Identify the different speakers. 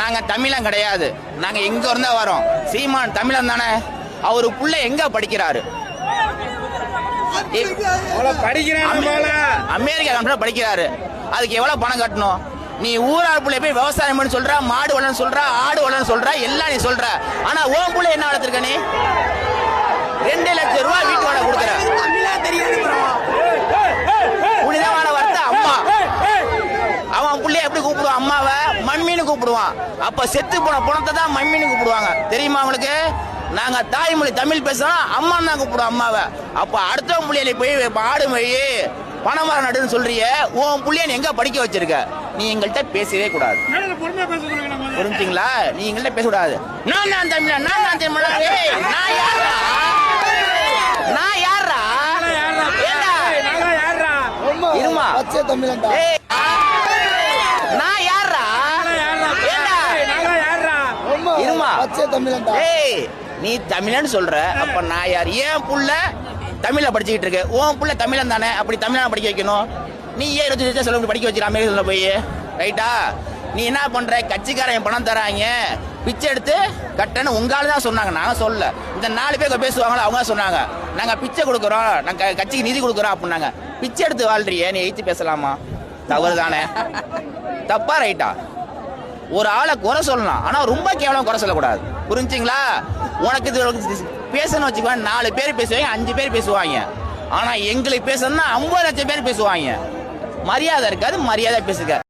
Speaker 1: நாங்க தமிழன் கிடையாது. நாங்க எங்க இருந்தா வரோம். சீமான் தமிழன் தானே? அவரு புள்ள எங்க படிக்கிறாரு? அமெரிக்கா படிக்கிறாரு. அதுக்கு எவ்வளவு பணம் கட்டணும்? நீ ஊரார் புள்ளை போய் விவசாயம் பண்ணி சொல்ற மாடு வளர்ன்னு சொல்ற ஆடு வளர்ன்னு சொல்ற எல்லாம் நீ சொல்ற. ஆனா உன் புள்ள என்ன வளர்த்திருக்க நீ? ரெண்டு லட்சம் ரூபாய் வீட்டு வாடகை கொடுக்குற புனிதமான வார்த்தை அம்மா அவன் புள்ளைய எப்படி கூப்பிடுவான் அம்மாவை மண்மீனு கூப்பிடுவான். அப்ப செத்து போன பணத்தை தான் மண்மீனு கூப்பிடுவாங்க. தெரியுமா அவனுக்கு நாங்க தாய்மொழி தமிழ் பேசுறோம் அம்மா தான் கூப்பிடுவோம் அம்மாவை. அப்ப அடுத்த புள்ளைய போய் ஆடு மொழி பணமரம் நடுன்னு சொல்றிய உன் புள்ளைய எங்க படிக்க வச்சிருக்க? நீ எங்கள்கிட்ட பேசவே கூடாது. புரிஞ்சுங்களா? நீ எங்கள்கிட்ட பேசக்கூடாது நான் தான் தமிழன் நான் தான் தமிழன் ஏய், நான் யாரா நான் யாரா? இருமா? ஏய், நான் யாரா ஏண்டா? இருமா
Speaker 2: பச்சை தமிழன்
Speaker 1: ஏய் நீ தமிழன்னு சொல்ற. அப்ப நான் யார்? ஏன் புள்ள தமிழ்ல படிச்சுக்கிட்டு இருக்கு? உன் புள்ள தமிழன் தானே. அப்படி தமிழன் படிக்க வைக்கணும். நீ ஏன் இருபத்தி லட்சம் செலவு படிக்க வச்சிருக்க அமெரிக்கா போய். ரைட்டா நீ என்ன பண்ற? கட்சிக்காரன் பணம் தராங்க. பிச்சை எடுத்து கட்டன்னு உங்களால தான் சொன்னாங்க. நான் சொல்ல இந்த நாலு பேர் பேசுவாங்களா அவங்க தான் சொன்னாங்க. நாங்க பிச்சை கொடுக்குறோம். நாங்க கட்சிக்கு நிதி கொடுக்குறோம் அப்படின்னாங்க. பிச்சை எடுத்து வாழ்றிய? நீ எழுத்து பேசலாமா? தவறு தானே தப்பா ரைட்டா ஒரு ஆளை குறை சொல்லலாம். ஆனா ரொம்ப கேவலம் குறை சொல்லக்கூடாது. புரிஞ்சுங்களா? உனக்கு இது பேசணும் வச்சுக்கோங்க நாலு பேர் பேசுவாங்க அஞ்சு பேர் பேசுவாங்க. ஆனா எங்களுக்கு பேசணும்னா ஐம்பது லட்சம் பேர் பேசுவாங்க. மரியாதை இருக்காது மரியாதை பேசுக.